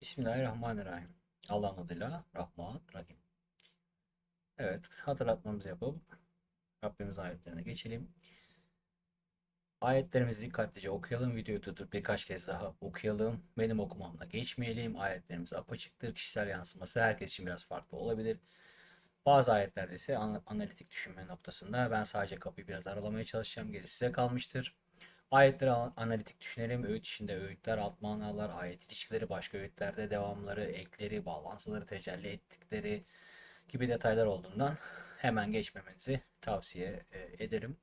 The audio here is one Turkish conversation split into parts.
Bismillahirrahmanirrahim. Allah'ın adıyla Rahman Rahim. Evet, hatırlatmamızı yapıp Rabbimiz ayetlerine geçelim. Ayetlerimizi dikkatlice okuyalım. Videoyu tutup birkaç kez daha okuyalım. Benim okumamla geçmeyelim. Ayetlerimiz apaçıktır. Kişisel yansıması herkes için biraz farklı olabilir. Bazı ayetlerde ise ana- analitik düşünme noktasında ben sadece kapıyı biraz aralamaya çalışacağım. Gerisi size kalmıştır. Ayetleri an- analitik düşünelim. Öğüt içinde öğütler, alt manalar, ayet ilişkileri, başka öğütlerde devamları, ekleri, bağlantıları, tecelli ettikleri gibi detaylar olduğundan hemen geçmemenizi tavsiye e, ederim.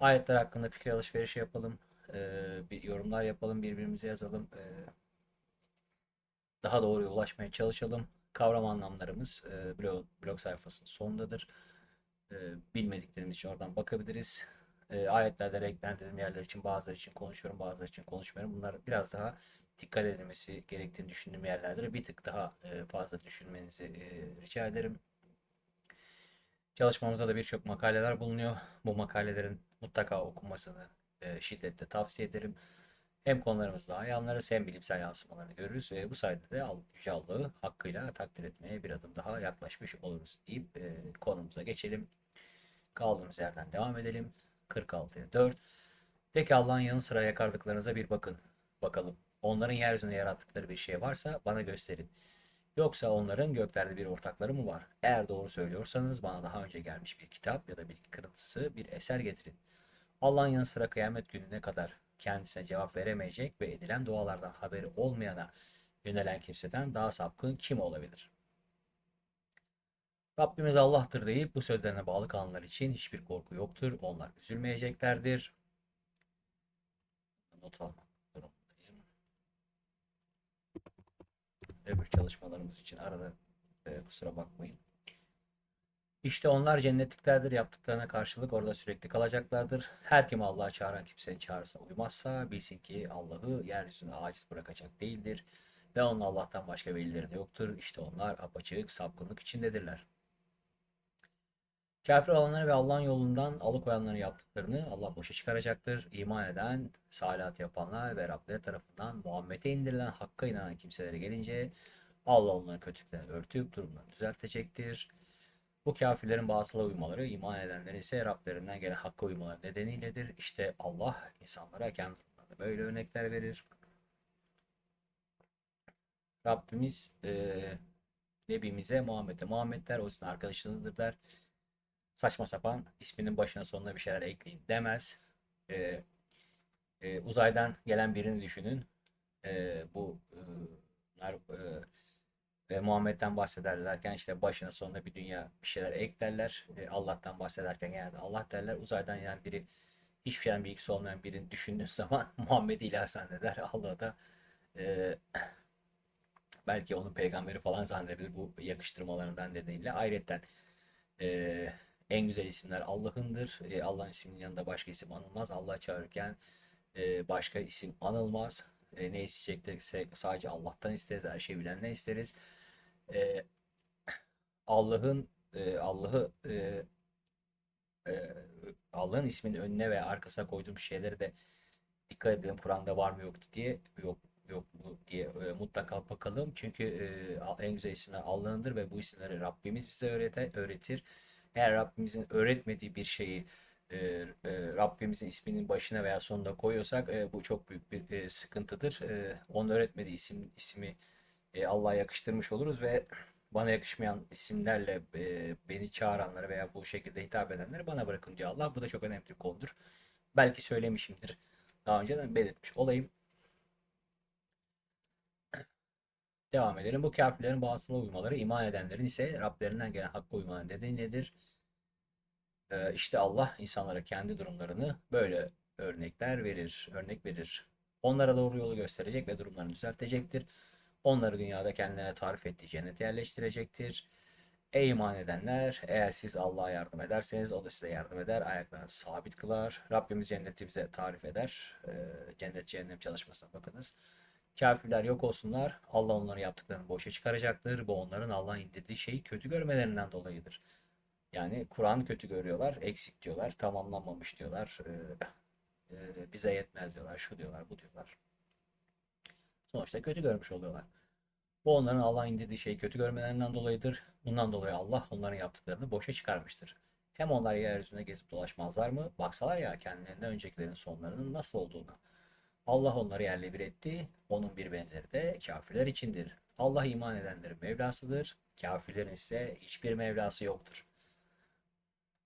Ayetler hakkında fikir alışverişi yapalım. e, bir yorumlar yapalım, birbirimize yazalım. e, daha doğruya ulaşmaya çalışalım. Kavram anlamlarımız blog, blog sayfasının sonundadır. Bilmediklerimiz için oradan bakabiliriz. E, ayetlerde renklendirdiğim yerler için bazıları için konuşuyorum, bazıları için konuşmuyorum. Bunlar biraz daha dikkat edilmesi gerektiğini düşündüğüm yerlerdir. Bir tık daha e, fazla düşünmenizi e, rica ederim. Çalışmamızda da birçok makaleler bulunuyor. Bu makalelerin mutlaka okunmasını e, şiddetle tavsiye ederim. Hem iyi anlarız hem bilimsel yansımalarını görürüz ve bu sayede de Yüce hakkıyla takdir etmeye bir adım daha yaklaşmış oluruz deyip e, konumuza geçelim. Kaldığımız yerden devam edelim. 46'ya 4. De Allah'ın yanı sıra yakardıklarınıza bir bakın. Bakalım. Onların yeryüzünde yarattıkları bir şey varsa bana gösterin. Yoksa onların göklerde bir ortakları mı var? Eğer doğru söylüyorsanız bana daha önce gelmiş bir kitap ya da bilgi kırıntısı bir eser getirin. Allah'ın yanı sıra kıyamet gününe kadar kendisine cevap veremeyecek ve edilen dualardan haberi olmayana yönelen kimseden daha sapkın kim olabilir? Rabbimiz Allah'tır deyip bu sözlerine bağlı kalanlar için hiçbir korku yoktur. Onlar üzülmeyeceklerdir. Not almak durumundayım. Öbür çalışmalarımız için arada e, kusura bakmayın. İşte onlar cennetliklerdir. Yaptıklarına karşılık orada sürekli kalacaklardır. Her kim Allah'a çağıran kimsenin çağrısına uymazsa bilsin ki Allah'ı yeryüzüne aciz bırakacak değildir. Ve onun Allah'tan başka velileri de yoktur. İşte onlar apaçık sapkınlık içindedirler. Kafir olanları ve Allah'ın yolundan alıkoyanların yaptıklarını Allah boşa çıkaracaktır. İman eden, salihat yapanlar ve Rableri tarafından Muhammed'e indirilen hakka inanan kimselere gelince Allah onların kötülüklerini örtüp durumlarını düzeltecektir. Bu kafirlerin batıla uymaları, iman edenlerin ise Rablerinden gelen hakka uymaları nedeniyledir. İşte Allah insanlara kendi böyle örnekler verir. Rabbimiz eee Nebimize Muhammed'e Muhammed der, o sizin arkadaşınızdır der. Saçma sapan isminin başına sonuna bir şeyler ekleyin demez. Eee, eee, uzaydan gelen birini düşünün. Eee, bu eee, bunlar, eee, ve Muhammed'den bahsederlerken işte başına sonuna bir dünya bir şeyler eklerler. E, Allah'tan bahsederken genelde Allah derler. Uzaydan yani biri hiçbir şeyden bilgisi olmayan birini düşündüğün zaman Muhammed'i ilah zanneder. Allah da e, belki onun peygamberi falan zannedebilir bu yakıştırmalarından nedeniyle. Ayrıca e, en güzel isimler Allah'ındır. E, Allah'ın isminin yanında başka isim anılmaz. Allah'a çağırırken e, başka isim anılmaz. E, ne isteyeceksek sadece Allah'tan isteriz. Her şeyi bilenden isteriz. E, Allah'ın e, Allah'ı e, e, Allah'ın isminin önüne ve arkasına koyduğum şeyleri de dikkat edelim Kur'an'da var mı yoktu diye yok yok mu diye e, mutlaka bakalım. Çünkü e, en güzel isimler Allah'ındır ve bu isimleri Rabbimiz bize öğreter, öğretir. Eğer Rabbimizin öğretmediği bir şeyi e, e, Rabbimizin isminin başına veya sonuna koyuyorsak e, bu çok büyük bir e, sıkıntıdır. E, onun öğretmediği isim ismi e, Allah'a yakıştırmış oluruz ve bana yakışmayan isimlerle e, beni çağıranları veya bu şekilde hitap edenleri bana bırakın diyor Allah. Bu da çok önemli bir konudur. Belki söylemişimdir. Daha önceden belirtmiş olayım. Devam edelim. Bu kafirlerin batıla uymaları, iman edenlerin ise Rablerinden gelen hakka uymaları nedeni nedir? Ee, işte Allah insanlara kendi durumlarını böyle örnekler verir, örnek verir. Onlara doğru yolu gösterecek ve durumlarını düzeltecektir. Onları dünyada kendilerine tarif ettiği cennete yerleştirecektir. Ey iman edenler, eğer siz Allah'a yardım ederseniz o da size yardım eder, ayaklarınızı sabit kılar. Rabbimiz cenneti bize tarif eder. Ee, cennet cehennem çalışmasına bakınız. Kafirler yok olsunlar. Allah onların yaptıklarını boşa çıkaracaktır. Bu onların Allah'ın indirdiği şeyi kötü görmelerinden dolayıdır. Yani Kur'an kötü görüyorlar, eksik diyorlar, tamamlanmamış diyorlar, e, e, bize yetmez diyorlar, şu diyorlar, bu diyorlar. Sonuçta kötü görmüş oluyorlar. Bu onların Allah'ın indirdiği şeyi kötü görmelerinden dolayıdır. Bundan dolayı Allah onların yaptıklarını boşa çıkarmıştır. Hem onlar yeryüzünde gezip dolaşmazlar mı? Baksalar ya kendilerinden öncekilerin sonlarının nasıl olduğunu. Allah onları yerle bir etti. Onun bir benzeri de kafirler içindir. Allah iman edenlerin Mevlasıdır. Kafirlerin ise hiçbir Mevlası yoktur.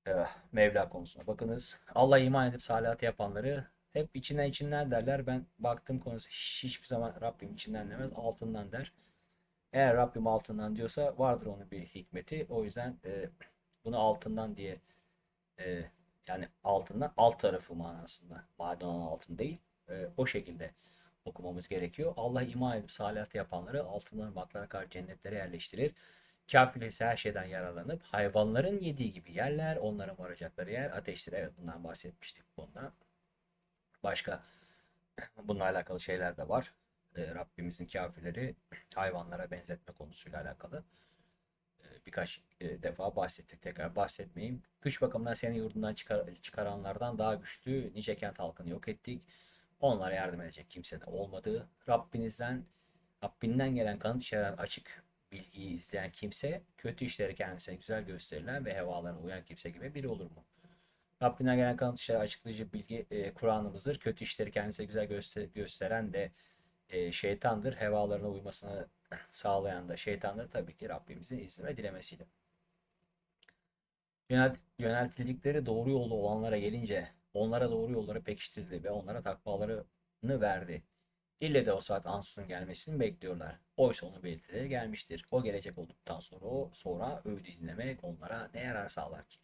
Eh, Mevla konusuna bakınız. Allah iman edip salihatı yapanları hep içinden içinden derler. Ben baktım konusu hiç, hiçbir zaman Rabbim içinden demez altından der. Eğer Rabbim altından diyorsa vardır onun bir hikmeti. O yüzden e, bunu altından diye e, yani altından alt tarafı manasında. Maden altın değil. E, o şekilde okumamız gerekiyor. Allah iman edip salihatı yapanları altından ırmaklara karşı cennetlere yerleştirir. Kafirler ise her şeyden yararlanıp hayvanların yediği gibi yerler. Onların varacakları yer ateştir. Evet bundan bahsetmiştik bunda. Başka bununla alakalı şeyler de var. E, Rabbimizin kafirleri hayvanlara benzetme konusuyla alakalı e, birkaç e, defa bahsettik. Tekrar bahsetmeyeyim. Güç bakımından seni yurdundan çıkar, çıkaranlardan daha güçlü nice kent halkını yok ettik. Onlara yardım edecek kimse de olmadı. Rabbinizden Rabbinden gelen kanıt içeren açık bilgiyi izleyen kimse kötü işleri kendisine güzel gösterilen ve hevalarına uyan kimse gibi biri olur mu? Rabbinden gelen kanıt işleri açıklayıcı bilgi e, Kur'an'ımızdır. Kötü işleri kendisine güzel göster gösteren de e, şeytandır. Hevalarına uymasını sağlayan da şeytandır. Tabii ki Rabbimizin izni ve dilemesiyle. Yönelt, yöneltildikleri doğru yolda olanlara gelince onlara doğru yolları pekiştirdi ve onlara takvalarını verdi. İlle de o saat ansızın gelmesini bekliyorlar. Oysa onun belirtileri gelmiştir. O gelecek olduktan sonra o sonra öğüdü dinlemek onlara ne yarar sağlar ki?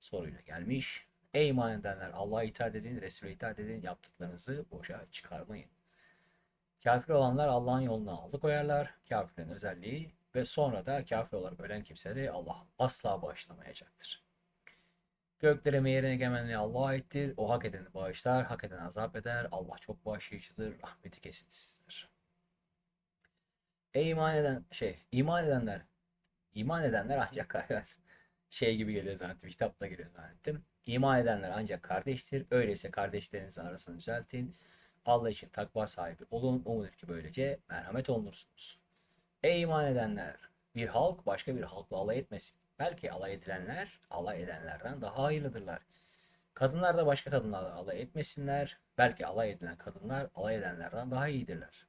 Soruyla gelmiş. Ey iman edenler Allah'a itaat edin, Resul'e itaat edin, yaptıklarınızı boşa çıkarmayın. Kafir olanlar Allah'ın yoluna aldı koyarlar. Kafirlerin özelliği ve sonra da kafir olarak ölen kimseleri Allah asla bağışlamayacaktır. Göklere ve yerin egemenliği Allah'a aittir. O hak edeni bağışlar, hak eden azap eder. Allah çok bağışlayıcıdır, rahmeti kesintisizdir. Ey iman eden şey, iman edenler, iman edenler ancak şey gibi geliyor zannettim, kitapta geliyor zannettim. İman edenler ancak kardeştir. Öyleyse kardeşlerinizin arasını düzeltin. Allah için takva sahibi olun. Umulur ki böylece merhamet olunursunuz. Ey iman edenler! Bir halk başka bir halkla alay etmesin. Belki alay edilenler alay edenlerden daha hayırlıdırlar. Kadınlar da başka kadınlarla alay etmesinler. Belki alay edilen kadınlar alay edenlerden daha iyidirler.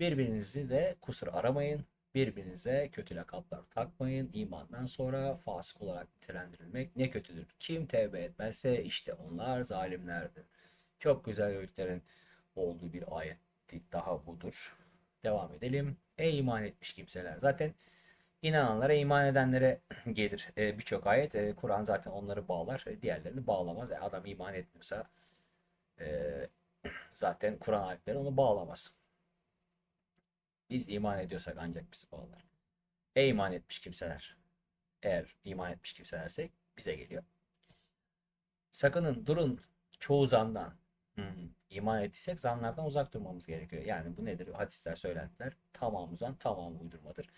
Birbirinizi de kusur aramayın. Birbirinize kötü lakaplar takmayın. İmandan sonra fasık olarak nitelendirilmek ne kötüdür. Kim tevbe etmezse işte onlar zalimlerdir. Çok güzel öğütlerin olduğu bir ayet daha budur. Devam edelim. Ey iman etmiş kimseler. Zaten inananlara, iman edenlere gelir e, birçok ayet. E, Kur'an zaten onları bağlar. E, diğerlerini bağlamaz. E, adam iman etmiyorsa e, zaten Kur'an ayetleri onu bağlamaz. Biz iman ediyorsak ancak bizi bağlar. Ey iman etmiş kimseler. Eğer iman etmiş kimselersek bize geliyor. Sakının durun çoğu zandan. Hmm. İman ettiysek zanlardan uzak durmamız gerekiyor. Yani bu nedir? Hadisler, söylentiler tamamı zan, tamamı uydurmadır.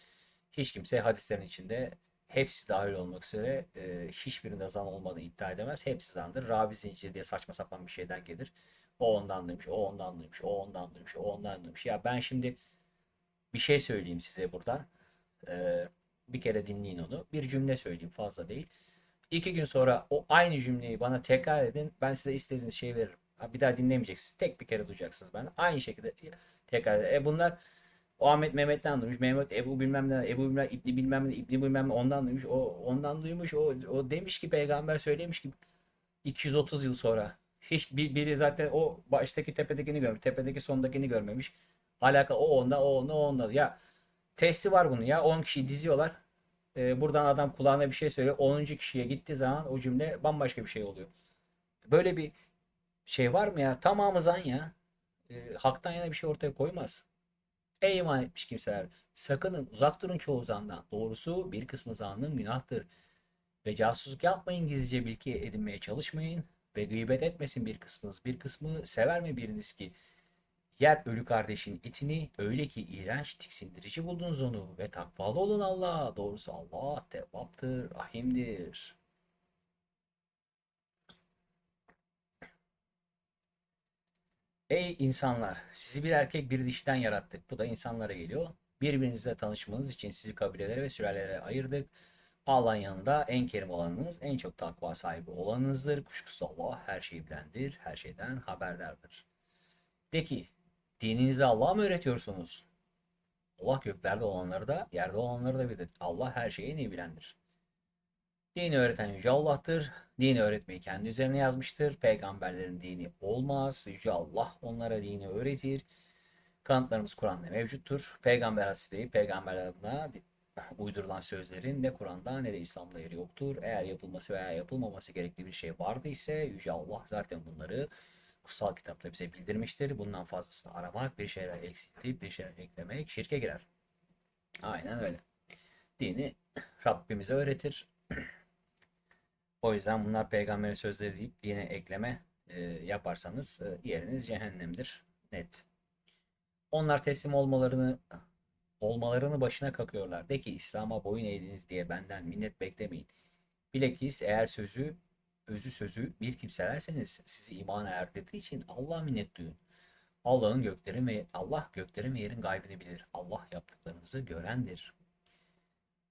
Hiç kimse hadislerin içinde hepsi dahil olmak üzere e, hiçbirinde zan olmadığını iddia edemez. Hepsi zandır. Ravi zinciri diye saçma sapan bir şeyden gelir. O ondan demiş, o ondan demiş, o ondan demiş, o ondan demiş. Ya ben şimdi bir şey söyleyeyim size buradan. Ee, bir kere dinleyin onu. Bir cümle söyleyeyim fazla değil. İki gün sonra o aynı cümleyi bana tekrar edin. Ben size istediğiniz şeyi veririm. Bir daha dinlemeyeceksiniz. Tek bir kere duyacaksınız ben. Aynı şekilde tekrar. E bunlar o Ahmet Mehmet'ten duymuş. Mehmet Ebu bilmem ne, Ebu bilmem İbni bilmem ne, İbni bilmem ne ondan duymuş. O ondan duymuş. O, o demiş ki peygamber söylemiş ki 230 yıl sonra. Hiç bir, biri zaten o baştaki tepedekini görmüş. Tepedeki sondakini görmemiş. Alaka o onda o onda o onda. Ya testi var bunun ya. 10 kişiyi diziyorlar. Ee, buradan adam kulağına bir şey söylüyor. 10. kişiye gittiği zaman o cümle bambaşka bir şey oluyor. Böyle bir şey var mı ya? Tamamı zan ya. E, haktan yana bir şey ortaya koymaz. Ey iman etmiş kimseler. Sakının uzak durun çoğu zandan. Doğrusu bir kısmı zanın günahtır. Ve casusluk yapmayın gizlice bilgi edinmeye çalışmayın. Ve gıybet etmesin bir kısmınız. Bir kısmı sever mi biriniz ki? Yer ölü kardeşin itini öyle ki iğrenç tiksindirici buldunuz onu ve takvalı olun Allah. Doğrusu Allah tevvaptır, rahimdir. Ey insanlar! Sizi bir erkek bir dişten yarattık. Bu da insanlara geliyor. Birbirinizle tanışmanız için sizi kabilelere ve sürelere ayırdık. Allah'ın yanında en kerim olanınız, en çok takva sahibi olanınızdır. Kuşkusuz Allah her şeyi bilendir, her şeyden haberdardır. De ki, dininizi Allah'a mı öğretiyorsunuz? Allah göklerde olanları da, yerde olanları da bilir. Allah her şeyi en iyi bilendir. Dini öğreten Yüce Allah'tır. Dini öğretmeyi kendi üzerine yazmıştır. Peygamberlerin dini olmaz. Yüce Allah onlara dini öğretir. Kanıtlarımız Kur'an'da mevcuttur. Peygamber hadisleri, peygamber adına uydurulan sözlerin ne Kur'an'da ne de İslam'da yeri yoktur. Eğer yapılması veya yapılmaması gerekli bir şey vardı ise Yüce Allah zaten bunları kutsal kitapta bize bildirmiştir. Bundan fazlasını aramak, bir şeyler eksiltip bir şeyler eklemek şirke girer. Aynen öyle. Dini Rabbimize öğretir. O yüzden bunlar peygamberin sözleri deyip dine ekleme e, yaparsanız e, yeriniz cehennemdir. Net. Onlar teslim olmalarını olmalarını başına kakıyorlar. De ki İslam'a boyun eğdiniz diye benden minnet beklemeyin. Bilakis eğer sözü, özü sözü bir kimselerseniz sizi imana erdirdiği için Allah minnet duyun. Allah'ın göklerin ve Allah göklerin ve yerin gaybını bilir. Allah yaptıklarınızı görendir.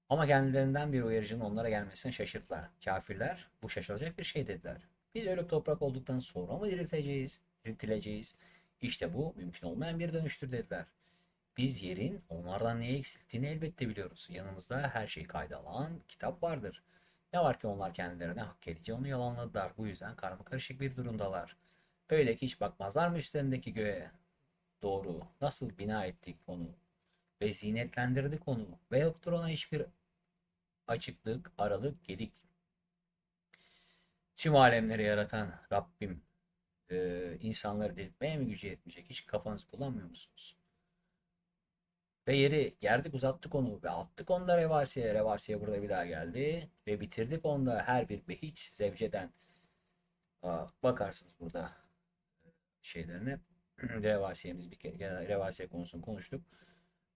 Ama kendilerinden bir uyarıcının onlara gelmesine şaşırdılar. Kafirler bu şaşılacak bir şey dediler. Biz ölüp toprak olduktan sonra mı dirilteceğiz? Diriltileceğiz. İşte bu mümkün olmayan bir dönüştür dediler. Biz yerin onlardan neye eksilttiğini elbette biliyoruz. Yanımızda her şeyi kayda alan kitap vardır. Ne var ki onlar kendilerine hak edici onu yalanladılar. Bu yüzden karma karışık bir durumdalar. Öyle ki hiç bakmazlar mı üstlerindeki göğe? Doğru. Nasıl bina ettik onu? Ve zinetlendirdik onu. Ve yoktur ona hiçbir açıklık, aralık, gedik. Tüm alemleri yaratan Rabbim e, insanları diriltmeye mi gücü yetmeyecek? Hiç kafanızı kullanmıyor musunuz? Ve yeri gerdik uzattık onu ve attık da revasiye. Revasiye burada bir daha geldi. Ve bitirdik onda her bir behiç zevceden. Bakarsınız burada şeylerine. Revasiyemiz bir kere revasiye konusunu konuştuk.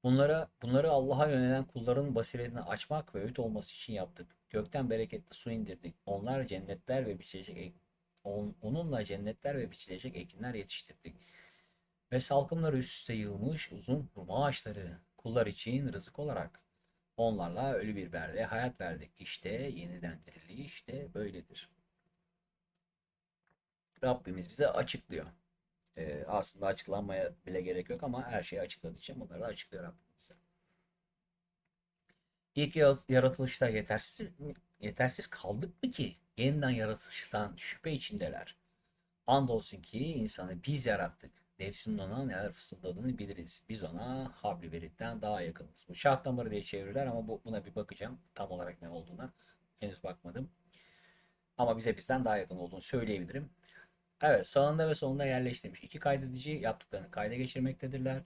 Bunlara, bunları Allah'a yönelen kulların basiretini açmak ve öğüt olması için yaptık. Gökten bereketli su indirdik. Onlar cennetler ve biçilecek on, onunla cennetler ve biçilecek ekinler yetiştirdik. Ve salkımları üst üste yığılmış uzun hurma ağaçları kullar için rızık olarak. Onlarla ölü bir berde hayat verdik. İşte yeniden diriliş de böyledir. Rabbimiz bize açıklıyor. Ee, aslında açıklanmaya bile gerek yok ama her şeyi açıkladığı için bunları da açıklıyor Rabbimize. İlk yaratılışta yetersiz yetersiz kaldık mı ki yeniden yaratılıştan şüphe içindeler. Andolsun ki insanı biz yarattık. Nefsinin ona neler fısıldadığını biliriz. Biz ona habli veritten daha yakınız. Bu şah damarı diye çevirirler ama bu, buna bir bakacağım. Tam olarak ne olduğuna. Henüz bakmadım. Ama bize bizden daha yakın olduğunu söyleyebilirim. Evet sağında ve solunda yerleştirmiş. iki kaydedici yaptıklarını kayda geçirmektedirler.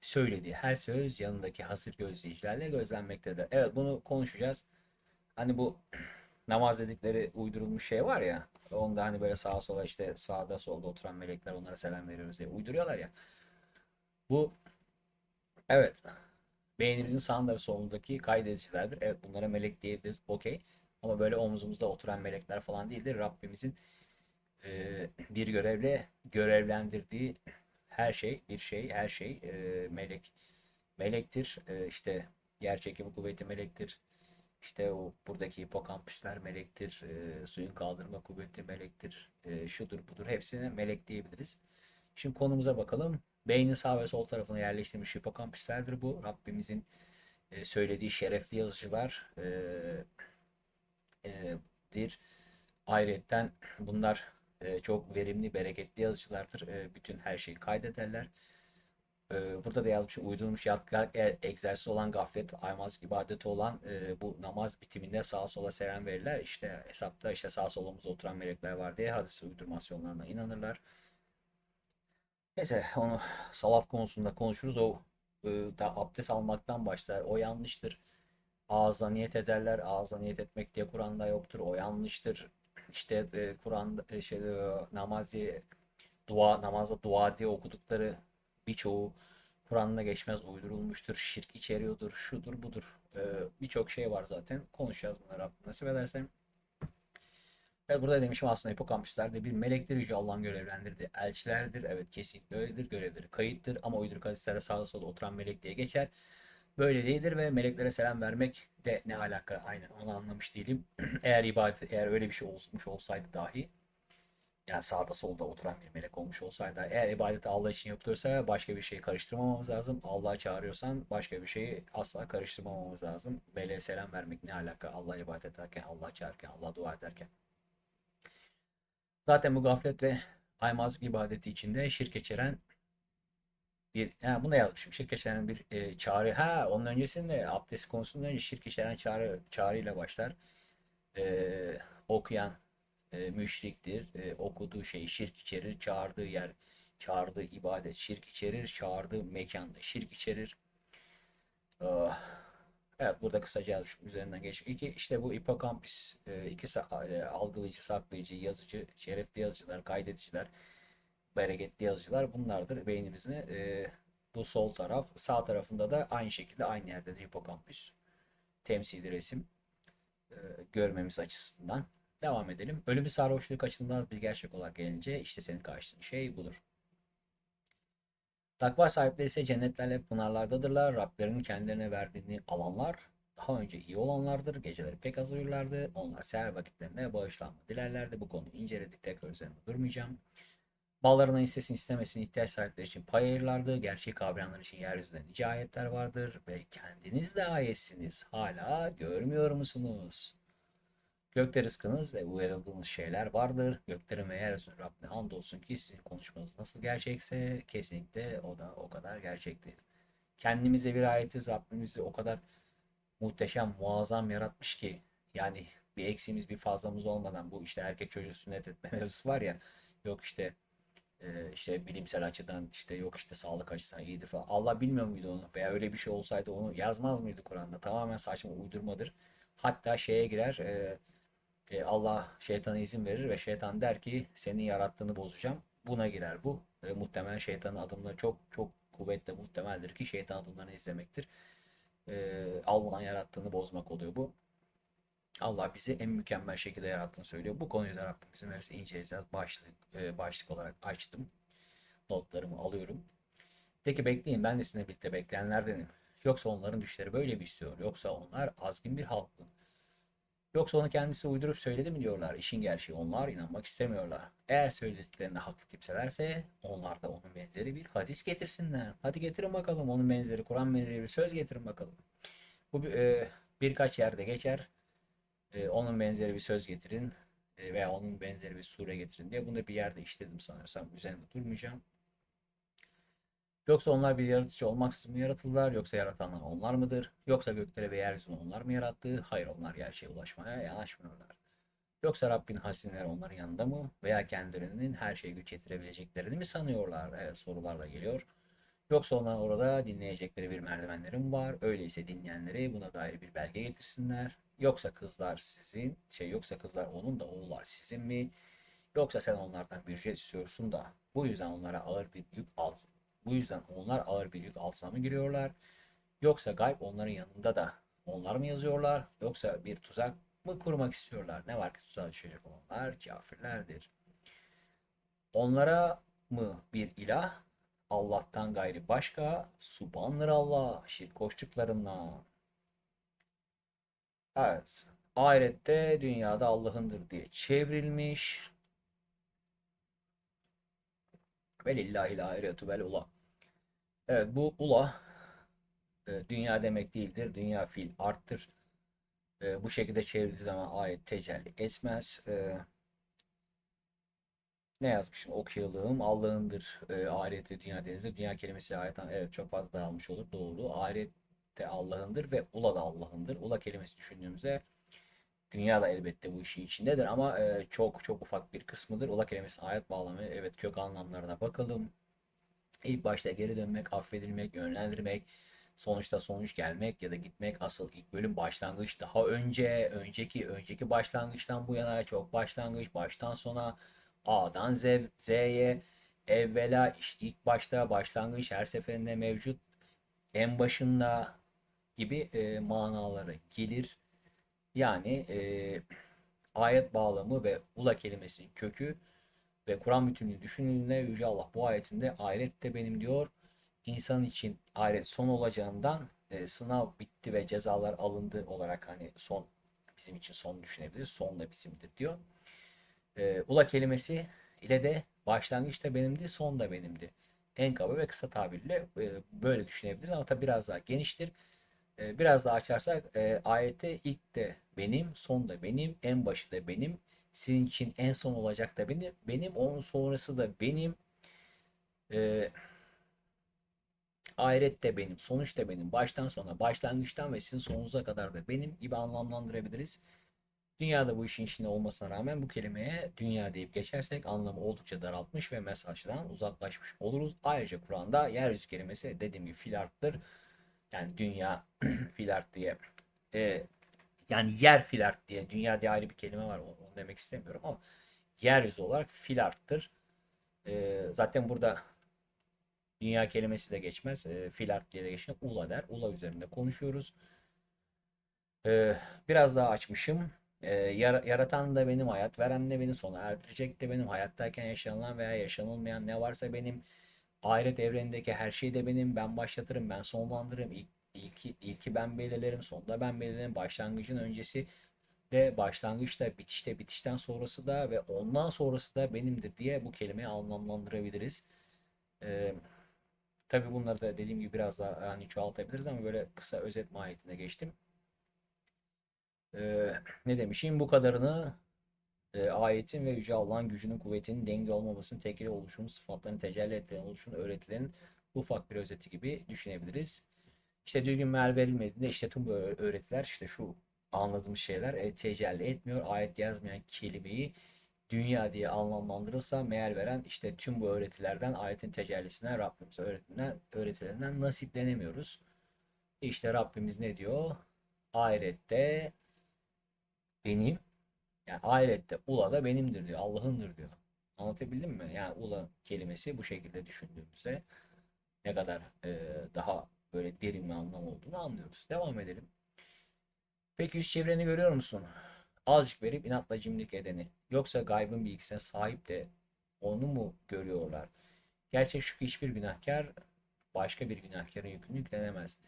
Söylediği her söz yanındaki hasır gözleyicilerle gözlenmektedir. Evet bunu konuşacağız. Hani bu namaz dedikleri uydurulmuş şey var ya. Onda hani böyle sağa sola işte sağda solda oturan melekler onlara selam veriyoruz diye uyduruyorlar ya. Bu evet beynimizin sağında ve solundaki kaydedicilerdir. Evet bunlara melek diyebiliriz. Okey. Ama böyle omzumuzda oturan melekler falan değildir. Rabbimizin e, bir görevle görevlendirdiği her şey, bir şey, her şey e, melek. Melektir. E, işte yer çekimi kuvveti melektir. İşte o buradaki hipokampüsler melektir. E, suyun kaldırma kuvveti melektir. E, şudur budur. Hepsine melek diyebiliriz. Şimdi konumuza bakalım. Beynin sağ ve sol tarafına yerleştirilmiş hipokampüslerdir bu. Rabbimizin e, söylediği şerefli yazıcılar e, e, dir. Ayrıca bunlar e, çok verimli, bereketli yazıcılardır. E, bütün her şeyi kaydederler. E, burada da yazmış uydurulmuş yatkınlık e, egzersiz olan gaflet, aymaz ibadeti olan e, bu namaz bitiminde sağa sola selam verirler. İşte hesapta işte sağ solumuzda oturan melekler var diye hadis uydurmasyonlarına inanırlar. Neyse onu salat konusunda konuşuruz. O e, da abdest almaktan başlar. O yanlıştır. Ağza niyet ederler. Ağza niyet etmek diye Kur'an'da yoktur. O yanlıştır işte e, Kur'an'da e, şey, e, namaz diye dua namazda dua diye okudukları birçoğu Kur'an'da geçmez uydurulmuştur, şirk içeriyordur, şudur budur. E, birçok şey var zaten. Konuşacağız bunları Rabbim nasip edersem. Evet burada demişim aslında hipokampüslerde bir melektir Yüce Allah'ın görevlendirdiği elçilerdir. Evet kesinlikle öyledir. Görevleri kayıttır ama uyduruk hadislere sağda solda oturan melek diye geçer. Böyle değildir ve meleklere selam vermek de ne alaka aynen onu anlamış değilim. Eğer ibadet eğer öyle bir şey olmuş olsaydı dahi yani sağda solda oturan bir melek olmuş olsaydı eğer ibadeti Allah için yapılıyorsa başka bir şeyi karıştırmamamız lazım. Allah'a çağırıyorsan başka bir şeyi asla karıştırmamamız lazım. Meleğe selam vermek ne alaka Allah'a ibadet ederken, Allah'a çağırırken, Allah'a dua ederken. Zaten bu gaflet ve aymazlık ibadeti içinde şirk içeren bir, yani bunu da yazmışım. Şirk içeren bir e, çağrı. Ha onun öncesinde abdest konusundan önce şirk içeren çağrı, çağrıyla başlar. E, okuyan e, müşriktir. E, okuduğu şey şirk içerir. Çağırdığı yer, çağırdığı ibadet şirk içerir. Çağırdığı mekanda şirk içerir. Ah, evet burada kısaca yazmışım. Üzerinden geçmiş. İki, işte bu hipokampüs, e, iki sa- e, algılayıcı, saklayıcı, yazıcı, şerefli yazıcılar, kaydediciler, bereketli yazıcılar bunlardır beynimizin e, bu sol taraf sağ tarafında da aynı şekilde aynı yerde de hipokampüs temsili resim e, görmemiz açısından devam edelim. Ölümü sarhoşluğu kaçınılmaz bir gerçek olarak gelince işte senin karşılığın şey budur. Takva sahipleri ise cennetlerle pınarlardadırlar. Rablerinin kendilerine verdiğini alanlar daha önce iyi olanlardır. Geceleri pek az uyurlardı. Onlar seher vakitlerinde bağışlanma dilerlerdi. Bu konuyu inceledik. Tekrar üzerinde durmayacağım. Mallarının hissesini istemesini ihtiyaç sahipleri için pay ayırırlardı. Gerçek kavrayanlar için yeryüzünde nice ayetler vardır. Ve kendiniz de ayetsiniz. Hala görmüyor musunuz? Gökte rızkınız ve uyarıldığınız şeyler vardır. Göklerin ve yeryüzünün Rabbine andolsun ki sizin konuşmanız nasıl gerçekse kesinlikle o da o kadar gerçektir. Kendimizde bir ayetiz Rabbimizi o kadar muhteşem, muazzam yaratmış ki yani bir eksiğimiz bir fazlamız olmadan bu işte erkek çocuğu sünnet etme mevzusu var ya yok işte e, işte bilimsel açıdan işte yok işte sağlık açısından iyidir falan. Allah bilmiyor muydu onu veya öyle bir şey olsaydı onu yazmaz mıydı Kur'an'da? Tamamen saçma uydurmadır. Hatta şeye girer e, e, Allah şeytana izin verir ve şeytan der ki senin yarattığını bozacağım. Buna girer bu. E, muhtemelen şeytanın adımları çok çok kuvvetli muhtemeldir ki şeytan adımlarını izlemektir. E, Allah'ın yarattığını bozmak oluyor bu. Allah bizi en mükemmel şekilde yarattığını söylüyor. Bu konuyu da Rabbimizin verirse inceleyeceğiz. Başlık, e, başlık olarak açtım. Notlarımı alıyorum. Peki bekleyin ben de sizinle birlikte bekleyenlerdenim. Yoksa onların düşleri böyle mi istiyor? Yoksa onlar azgın bir halk mı? Yoksa onu kendisi uydurup söyledi mi diyorlar. İşin gerçeği onlar inanmak istemiyorlar. Eğer söylediklerinde haklı kimselerse onlar da onun benzeri bir hadis getirsinler. Hadi getirin bakalım onun benzeri, Kur'an benzeri bir söz getirin bakalım. Bu e, birkaç yerde geçer. E, onun benzeri bir söz getirin e, veya onun benzeri bir sure getirin diye. Bunu bir yerde işledim sanırsam. Üzerinde durmayacağım. Yoksa onlar bir yaratıcı olmaksızın mı yaratıldılar? Yoksa yaratanlar onlar mıdır? Yoksa göklere ve yeryüzünü onlar mı yarattı? Hayır onlar gerçeğe ulaşmaya yanaşmıyorlar. Yoksa Rabbin hazinleri onların yanında mı? Veya kendilerinin her şeye güç yetirebileceklerini mi sanıyorlar? Evet sorularla geliyor. Yoksa onlar orada dinleyecekleri bir merdivenleri mi var? Öyleyse dinleyenleri buna dair bir belge getirsinler. Yoksa kızlar sizin, şey yoksa kızlar onun da oğullar sizin mi? Yoksa sen onlardan bir ücret istiyorsun da bu yüzden onlara ağır bir yük al, bu yüzden onlar ağır bir yük altına mı giriyorlar? Yoksa gayb onların yanında da onlar mı yazıyorlar? Yoksa bir tuzak mı kurmak istiyorlar? Ne var ki tuzağa düşecek olanlar kafirlerdir. Onlara mı bir ilah? Allah'tan gayri başka, subhandır Allah, şirk koştuklarına. Evet, ahirette dünyada Allah'ındır diye çevrilmiş. Ve lillahil ahiretu vel ula. Evet bu ula e, dünya demek değildir. Dünya fiil arttır. E, bu şekilde çevrildiği zaman ayet tecelli etmez. E, ne yazmışım okuyalım. Allah'ındır ahirette dünya denizde. Dünya kelimesi ayetten evet çok fazla dağılmış olur. Doğru. Ahirette Allah'ındır ve ula da Allah'ındır. Ula kelimesi düşündüğümüzde dünya da elbette bu işin içindedir ama e, çok çok ufak bir kısmıdır. Ula kelimesi ayet bağlamı evet kök anlamlarına bakalım. İlk başta geri dönmek, affedilmek, yönlendirmek, sonuçta sonuç gelmek ya da gitmek asıl ilk bölüm başlangıç daha önce, önceki önceki başlangıçtan bu yana çok başlangıç, baştan sona A'dan Z, Z'ye evvela işte ilk başta başlangıç her seferinde mevcut en başında gibi e, manaları gelir. Yani e, ayet bağlamı ve ula kelimesinin kökü ve Kur'an bütünlüğü düşünüldüğünde Yüce Allah bu ayetinde ahiret de benim diyor. İnsan için ahiret son olacağından e, sınav bitti ve cezalar alındı olarak hani son bizim için son düşünebiliriz. Son da bizimdir diyor. E, ula kelimesi ile de başlangıç da benimdi, son da benimdi. En kaba ve kısa tabirle e, böyle düşünebiliriz ama tabi biraz daha geniştir. E, biraz daha açarsak e, ayette ilk de benim, son da benim, en başı da benim, sizin için en son olacak da benim, benim onun sonrası da benim. E, ahiret de benim, sonuç da benim, baştan sona, başlangıçtan ve sizin sonunuza kadar da benim gibi anlamlandırabiliriz. Dünyada bu işin içinde olmasına rağmen bu kelimeye dünya deyip geçersek anlamı oldukça daraltmış ve mesajdan uzaklaşmış oluruz. Ayrıca Kur'an'da yeryüzü kelimesi dediğim gibi filarttır. Yani dünya filart diye e, yani yer filart diye dünya diye ayrı bir kelime var onu demek istemiyorum ama yeryüzü olarak filarttır. E, zaten burada dünya kelimesi de geçmez. E, filart diye de geçiyor. Ula der. Ula üzerinde konuşuyoruz. E, biraz daha açmışım. E, yar- yaratan da benim, hayat veren de benim, sona erdirecek de benim, hayattayken yaşanılan veya yaşanılmayan ne varsa benim, ahiret evrenindeki her şey de benim, ben başlatırım, ben sonlandırırım, ilk, ilki, ilki ben belirlerim, sonda ben belirlerim, başlangıcın öncesi de başlangıçta, bitişte, bitişten sonrası da ve ondan sonrası da benimdir diye bu kelimeyi anlamlandırabiliriz. E, tabii bunları da dediğim gibi biraz daha hani çoğaltabiliriz ama böyle kısa özet mahiyetine geçtim. Ee, ne demişim? Bu kadarını e, ayetin ve Yüce Allah'ın gücünün, kuvvetinin denge olmamasının, tekili oluşunun, sıfatlarını tecelli ettiren oluşun, öğretilerin ufak bir özeti gibi düşünebiliriz. İşte düzgün meal verilmediğinde işte tüm bu öğretiler, işte şu anladığımız şeyler e, tecelli etmiyor. Ayet yazmayan kelimeyi dünya diye anlamlandırılsa meal veren işte tüm bu öğretilerden ayetin tecellisinden Rabbimize öğretilen öğretilerinden nasiplenemiyoruz. İşte Rabbimiz ne diyor? Ahirette benim yani ahirette ula da benimdir diyor. Allah'ındır diyor. Anlatabildim mi? Yani ula kelimesi bu şekilde düşündüğümüzde ne kadar e, daha böyle derin bir anlam olduğunu anlıyoruz. Devam edelim. Peki yüz çevreni görüyor musun? Azıcık verip inatla cimrilik edeni. Yoksa gaybın bilgisine sahip de onu mu görüyorlar? Gerçek şu ki hiçbir günahkar başka bir günahkarın yükünü yüklenemez.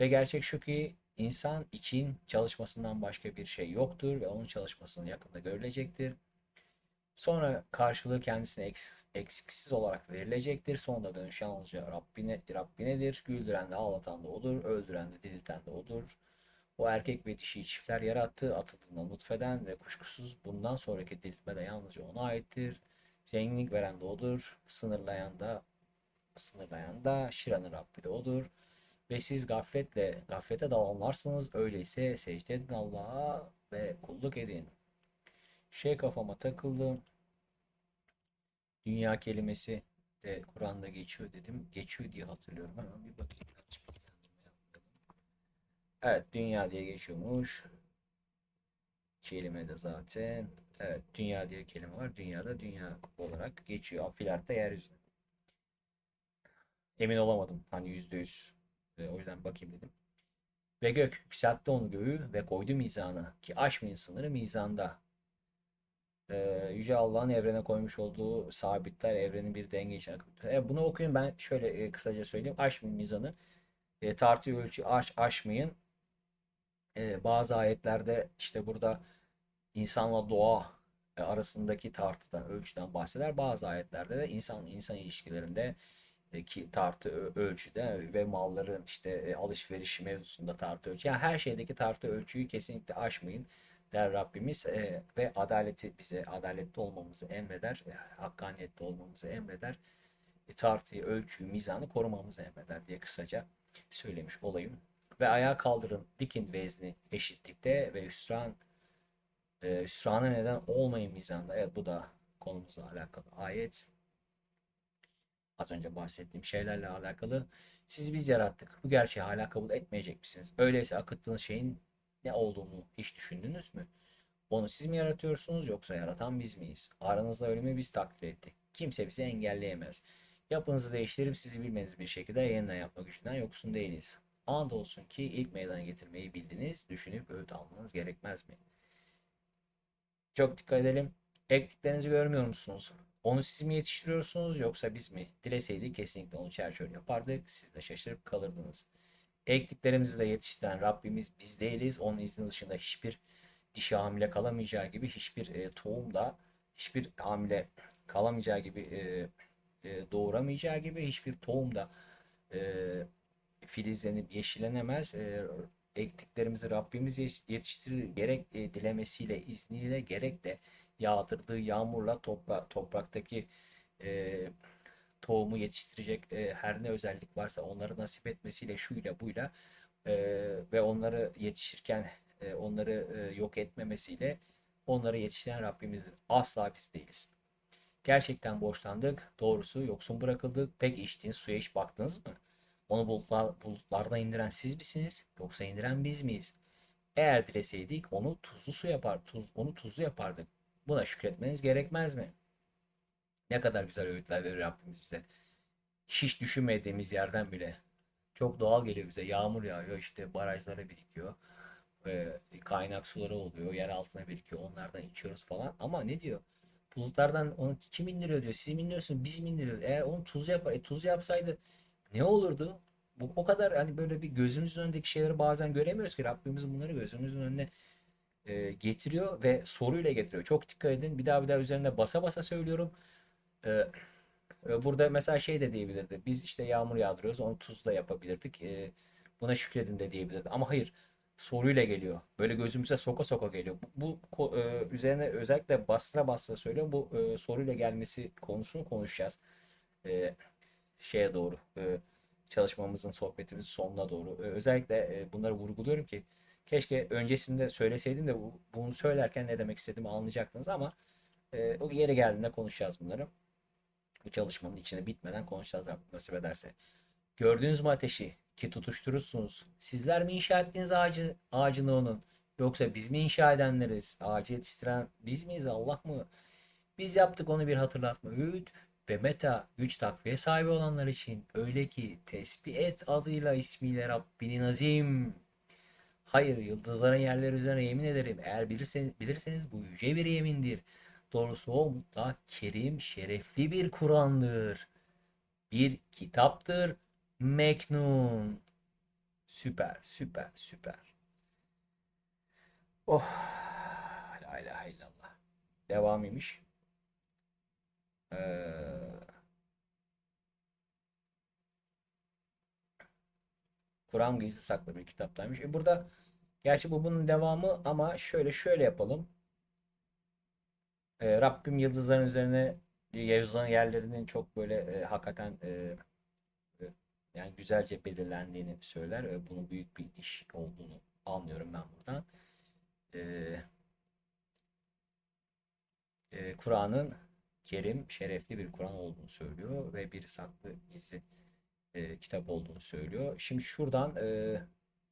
Ve gerçek şu ki insan için çalışmasından başka bir şey yoktur ve onun çalışmasının yakında görülecektir. Sonra karşılığı kendisine eks- eksiksiz olarak verilecektir. Sonra dönüş yalnızca Rabbine, Rabbinedir. Güldüren de ağlatan da odur. Öldüren de dirilten de odur. O erkek ve dişi çiftler yarattı. Atıldığında nutfeden ve kuşkusuz bundan sonraki diriltme de yalnızca ona aittir. Zenginlik veren de odur. Sınırlayan da sınırlayan da Şiran'ın Rabbi de odur. Ve siz gafletle, gaflete dalanlarsınız. Öyleyse secde edin Allah'a ve kulluk edin. Şey kafama takıldı. Dünya kelimesi de Kur'an'da geçiyor dedim. Geçiyor diye hatırlıyorum. Hemen bir bakayım. Evet dünya diye geçiyormuş. Kelime de zaten. Evet dünya diye kelime var. Dünyada dünya olarak geçiyor. Afilarta yeryüzü. Emin olamadım. Hani yüzde yüz. E, o yüzden bakayım dedim. Ve gök yükseltti onu göğü ve koydu mizana ki aşmayın sınırı mizanda. Ee, Yüce Allah'ın evrene koymuş olduğu sabitler evrenin bir denge içine. E, bunu okuyun ben şöyle e, kısaca söyleyeyim. Aşmayın mizanı. E, tartıyı ölçü aş, aşmayın. E, bazı ayetlerde işte burada insanla doğa e, arasındaki tartıdan, ölçüden bahseder. Bazı ayetlerde de insan insan ilişkilerinde ki tartı ölçüde ve malların işte e, alışveriş mevzusunda tartı ölçü. Yani her şeydeki tartı ölçüyü kesinlikle aşmayın der Rabbimiz E, ve adaleti bize adaletli olmamızı emreder, e, hakkaniyetli olmamızı emreder. E, tartıyı, ölçüyü, mizanı korumamızı emreder diye kısaca söylemiş olayım. Ve ayağa kaldırın, dikin vezni eşitlikte ve hüsran e, hüsrana neden olmayın mizanda. Evet bu da konumuzla alakalı ayet. Az önce bahsettiğim şeylerle alakalı. Sizi biz yarattık. Bu gerçeği hala kabul etmeyecek misiniz? Öyleyse akıttığınız şeyin ne olduğunu hiç düşündünüz mü? Onu siz mi yaratıyorsunuz yoksa yaratan biz miyiz? Aranızda ölümü biz takdir ettik. Kimse bizi engelleyemez. Yapınızı değiştirip sizi bilmeniz bir şekilde yeniden yapma gücünden yoksun değiliz. Andolsun ki ilk meydana getirmeyi bildiniz, düşünüp öğüt almanız gerekmez mi? Çok dikkat edelim. Ektiklerinizi görmüyor musunuz? Onu siz mi yetiştiriyorsunuz yoksa biz mi? Dileseydik kesinlikle onu çerçöl yapardık. Siz de şaşırıp kalırdınız. Ektiklerimizi de yetiştiren Rabbimiz biz değiliz. Onun izni dışında hiçbir dişi hamile kalamayacağı gibi hiçbir e, tohum da hiçbir hamile kalamayacağı gibi e, e, doğuramayacağı gibi hiçbir tohum da e, filizlenip yeşillenemez. E, ektiklerimizi Rabbimiz yetiştirir. Gerek e, dilemesiyle, izniyle gerek de yağdırdığı yağmurla topra topraktaki e, tohumu yetiştirecek e, her ne özellik varsa onları nasip etmesiyle şuyla buyla e, ve onları yetişirken e, onları e, yok etmemesiyle onları yetiştiren Rabbimizdir. Asla biz değiliz. Gerçekten borçlandık. Doğrusu yoksun bırakıldık. Pek içtiğiniz suya hiç baktınız mı? Onu bulutlar, bulutlardan indiren siz misiniz? Yoksa indiren biz miyiz? Eğer dileseydik onu tuzlu su yapar, tuz, onu tuzlu yapardık. Buna şükretmeniz gerekmez mi? Ne kadar güzel öğütler veriyor Rabbimiz bize. Hiç düşünmediğimiz yerden bile. Çok doğal geliyor bize. Yağmur yağıyor, işte barajlara birikiyor. Ve kaynak suları oluyor, yer altına birikiyor. Onlardan içiyoruz falan. Ama ne diyor? Bulutlardan onu kim indiriyor diyor. Siz mi indiriyorsunuz, biz mi indiriyoruz? Eğer onu tuz yapar, e, tuz yapsaydı ne olurdu? Bu o kadar hani böyle bir gözümüzün önündeki şeyleri bazen göremiyoruz ki Rabbimiz bunları gözümüzün önüne e, getiriyor ve soruyla getiriyor. Çok dikkat edin. Bir daha bir daha üzerinde basa basa söylüyorum. E, e, burada mesela şey de diyebilirdi. Biz işte yağmur yağdırıyoruz. Onu tuzla yapabilirdik. E, buna şükredin de diyebilirdi. Ama hayır. Soruyla geliyor. Böyle gözümüze soka soka geliyor. Bu, bu e, üzerine özellikle bastıra bastıra söylüyorum. Bu e, soruyla gelmesi konusunu konuşacağız. E, şeye doğru. E, çalışmamızın, sohbetimizin sonuna doğru. E, özellikle e, bunları vurguluyorum ki keşke öncesinde söyleseydim de bu- bunu söylerken ne demek istediğimi anlayacaktınız ama e, o yere geldiğinde konuşacağız bunları. Bu çalışmanın içine bitmeden konuşacağız Rabbim nasip ederse. Gördünüz mü ateşi ki tutuşturursunuz. Sizler mi inşa ettiniz ağacı, ağacını onun? Yoksa biz mi inşa edenleriz? Ağacı yetiştiren biz miyiz? Allah mı? Biz yaptık onu bir hatırlatma. Öğüt ve meta güç takviye sahibi olanlar için öyle ki tesbih et adıyla ismiyle Rabbinin azim. Hayır yıldızların yerleri üzerine yemin ederim. Eğer bilirseniz, bilirseniz bu yüce bir yemindir. Doğrusu o mutlak, kerim, şerefli bir Kur'an'dır. Bir kitaptır. Meknun. Süper, süper, süper. Oh, la ilahe illallah. Devam imiş. Kur'an gizli saklı bir kitaptaymış. E burada gerçi bu bunun devamı ama şöyle şöyle yapalım. Ee, Rabbim yıldızların üzerine yazılan yerlerinin çok böyle e, hakikaten e, e, yani güzelce belirlendiğini söyler. E, bunun büyük bir iş olduğunu anlıyorum ben buradan. E, e, Kur'an'ın kerim, şerefli bir Kur'an olduğunu söylüyor ve bir saklı gizli e, kitap olduğunu söylüyor. Şimdi şuradan e,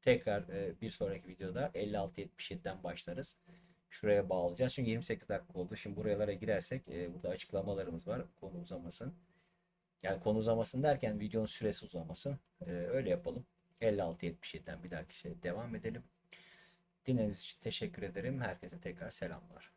tekrar e, bir sonraki videoda 56-77'den başlarız. Şuraya bağlayacağız. Çünkü 28 dakika oldu. Şimdi buralara girersek e, burada açıklamalarımız var. Konu uzamasın. Yani konu uzamasın derken videonun süresi uzamasın. E, öyle yapalım. 56-77'den bir dahaki şey devam edelim. Dinlediğiniz için teşekkür ederim. Herkese tekrar selamlar.